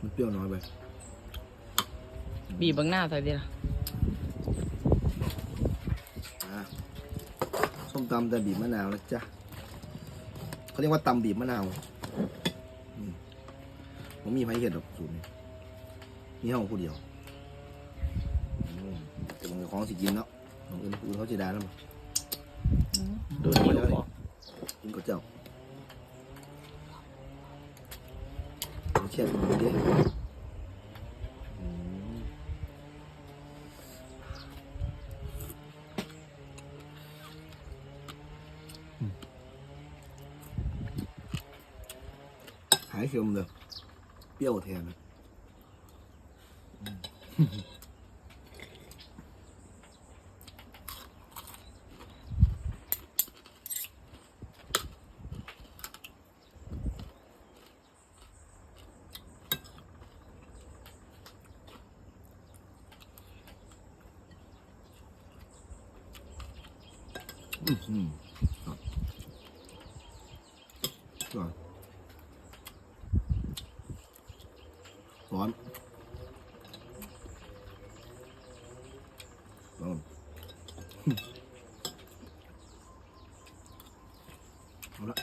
มันเปรี้ยวน้อยไปบีบบางหน้าใส่ดิล่ะอะส้มตำแต่บีบมะนาวนะจ๊ะเขาเรียกว่าตำบีบมะนาวอืมผมมีไผเห็ดดอกสูตรนี้มีห้องผู้เดียวอืมแต่บางของสิกินเนาะของอื่นอื่นเขาจะได้แล้วมั้งดูหิวบ่กินกับเจ้า เชี่ยดูดิอืมหายเค็มเลย เปรี้ 嗯嗯好是吧嗯哼好了